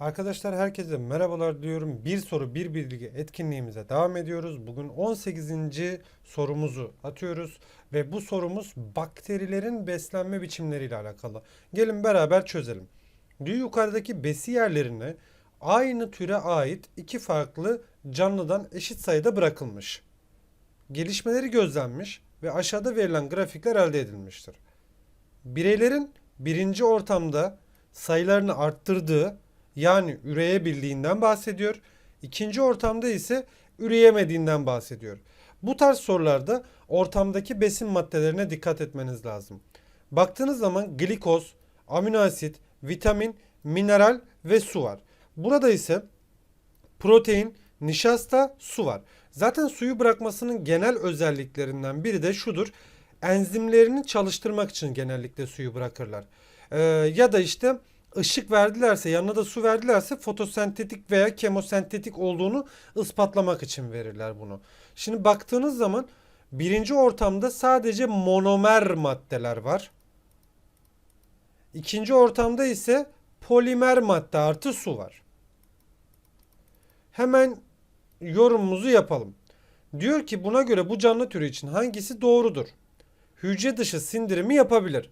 Arkadaşlar herkese merhabalar diyorum. Bir soru bir bilgi etkinliğimize devam ediyoruz. Bugün 18. sorumuzu atıyoruz ve bu sorumuz bakterilerin beslenme biçimleriyle alakalı. Gelin beraber çözelim. Diyor yukarıdaki besi yerlerine aynı türe ait iki farklı canlıdan eşit sayıda bırakılmış. Gelişmeleri gözlenmiş ve aşağıda verilen grafikler elde edilmiştir. Bireylerin birinci ortamda sayılarını arttırdığı yani üreyebildiğinden bahsediyor. İkinci ortamda ise üreyemediğinden bahsediyor. Bu tarz sorularda ortamdaki besin maddelerine dikkat etmeniz lazım. Baktığınız zaman glikoz, amino asit, vitamin, mineral ve su var. Burada ise protein, nişasta, su var. Zaten suyu bırakmasının genel özelliklerinden biri de şudur. Enzimlerini çalıştırmak için genellikle suyu bırakırlar. Ee, ya da işte ışık verdilerse yanına da su verdilerse fotosentetik veya kemosentetik olduğunu ispatlamak için verirler bunu. Şimdi baktığınız zaman birinci ortamda sadece monomer maddeler var. İkinci ortamda ise polimer madde artı su var. Hemen yorumumuzu yapalım. Diyor ki buna göre bu canlı türü için hangisi doğrudur? Hücre dışı sindirimi yapabilir.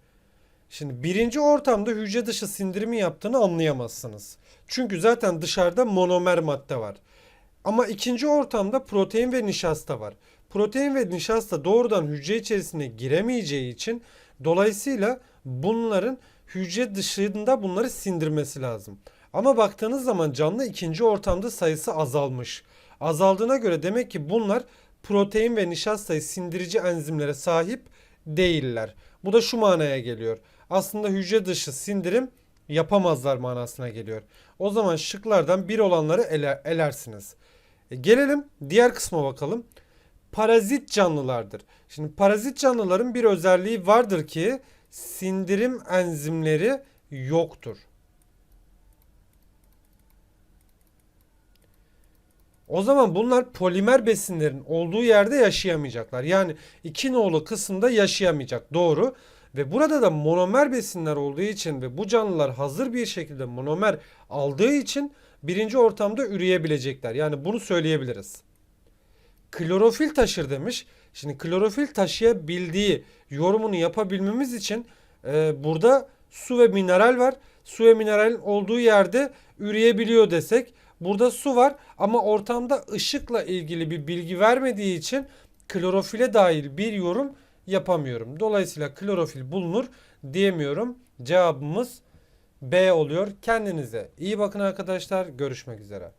Şimdi birinci ortamda hücre dışı sindirimi yaptığını anlayamazsınız. Çünkü zaten dışarıda monomer madde var. Ama ikinci ortamda protein ve nişasta var. Protein ve nişasta doğrudan hücre içerisine giremeyeceği için dolayısıyla bunların hücre dışında bunları sindirmesi lazım. Ama baktığınız zaman canlı ikinci ortamda sayısı azalmış. Azaldığına göre demek ki bunlar protein ve nişastayı sindirici enzimlere sahip değiller. Bu da şu manaya geliyor. Aslında hücre dışı sindirim yapamazlar manasına geliyor. O zaman şıklardan bir olanları ele, elersiniz. E, gelelim diğer kısma bakalım. Parazit canlılardır. Şimdi parazit canlıların bir özelliği vardır ki sindirim enzimleri yoktur. O zaman bunlar polimer besinlerin olduğu yerde yaşayamayacaklar. Yani iki nolu kısımda yaşayamayacak. Doğru. Ve burada da monomer besinler olduğu için ve bu canlılar hazır bir şekilde monomer aldığı için birinci ortamda üreyebilecekler. Yani bunu söyleyebiliriz. Klorofil taşır demiş. Şimdi klorofil taşıyabildiği yorumunu yapabilmemiz için e, burada su ve mineral var. Su ve mineralin olduğu yerde üreyebiliyor desek Burada su var ama ortamda ışıkla ilgili bir bilgi vermediği için klorofile dair bir yorum yapamıyorum. Dolayısıyla klorofil bulunur diyemiyorum. Cevabımız B oluyor. Kendinize iyi bakın arkadaşlar. Görüşmek üzere.